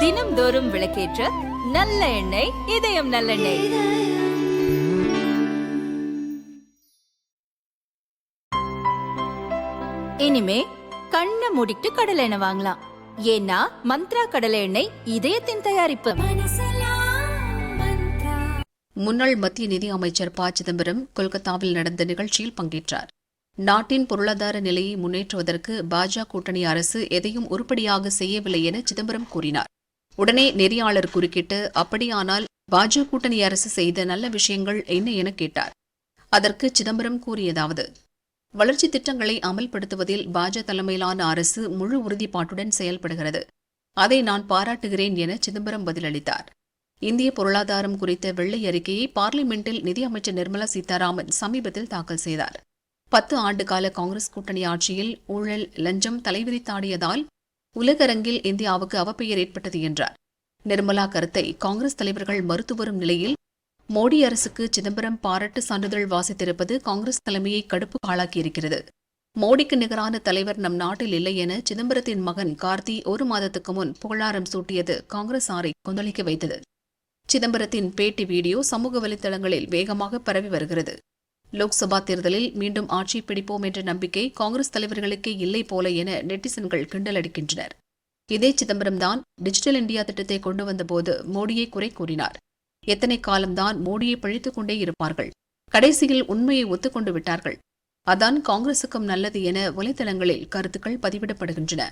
தினம்தோறும் விளக்கேற்ற நல்ல எண்ணெய் இதயம் நல்லெண்ணெய். இனிமே கண்ணை மூடிட்டு கடலை எண்ணெய் வாங்கலாம். ஏன்னா மந்த்ரா கடலை எண்ணெய் இதயத்தின் தயாரிப்பு. முன்னாள் மத்திய நிதி அமைச்சர் ப. சிதம்பரம் கொல்கத்தாவில் நடந்த நிகழ்ச்சியில் பங்கேற்றார். நாட்டின் பொருளாதார நிலையை முன்னேற்றுவதற்கு பாஜக கூட்டணி அரசு எதையும் உருப்படியாக செய்யவில்லை என சிதம்பரம் கூறினார். உடனே நெறியாளர் குறுக்கிட்டு அப்படியானால் பாஜக கூட்டணி அரசு செய்த நல்ல விஷயங்கள் என்ன என கேட்டார். அதற்கு சிதம்பரம் கூறியதாவது வளர்ச்சி திட்டங்களை அமல்படுத்துவதில் பாஜ தலைமையிலான அரசு முழு உறுதிப்பாட்டுடன் செயல்படுகிறது. அதை நான் பாராட்டுகிறேன் என சிதம்பரம் பதிலளித்தார். இந்திய பொருளாதாரம் குறித்த வெள்ளை அறிக்கையை பார்லிமெண்டில் நிதியமைச்சர் நிர்மலா சீதாராமன் சமீபத்தில் தாக்கல் செய்தார். பத்து ஆண்டுகால காங்கிரஸ் கூட்டணி ஆட்சியில் ஊழல் லஞ்சம் தலைவிரித்தாடியதால் உலகரங்கில் இந்தியாவுக்கு அவப்பெயர் ஏற்பட்டது என்றார். நிர்மலா கருத்தை காங்கிரஸ் தலைவர்கள் மறுத்து வரும் நிலையில் மோடி அரசுக்கு சிதம்பரம் பாராட்டு சான்றிதழ் வாசித்திருப்பது காங்கிரஸ் தலைமையை கடுப்பு ஆளாக்கியிருக்கிறது. மோடிக்கு நிகரான தலைவர் நம் நாட்டில் இல்லை என சிதம்பரத்தின் மகன் கார்த்தி ஒரு மாதத்துக்கு முன் புகழாரம் சூட்டியது காங்கிரசாரை கொந்தளிக்க வைத்தது. சிதம்பரத்தின் பேட்டி வீடியோ சமூக வலைதளங்களில் வேகமாக பரவி வருகிறது. லோக்சபா தேர்தலில் மீண்டும் ஆட்சி பிடிப்போம் என்ற நம்பிக்கை காங்கிரஸ் தலைவர்களுக்கே இல்லை போல என நெட்டிசன்கள் கிண்டலடிக்கின்றனர் இதே சிதம்பரம் தான் டிஜிட்டல் இந்தியா திட்டத்தை கொண்டு வந்தபோது மோடியை குறை கூறினார். எத்தனை காலம்தான் மோடியை பழித்துக் கொண்டே இருப்பார்கள். கடைசியில் உண்மையை ஒத்துக்கொண்டு விட்டார்கள். அதான் காங்கிரசுக்கும் நல்லது என வலைதளங்களில் கருத்துக்கள் பதிவிடப்படுகின்றன.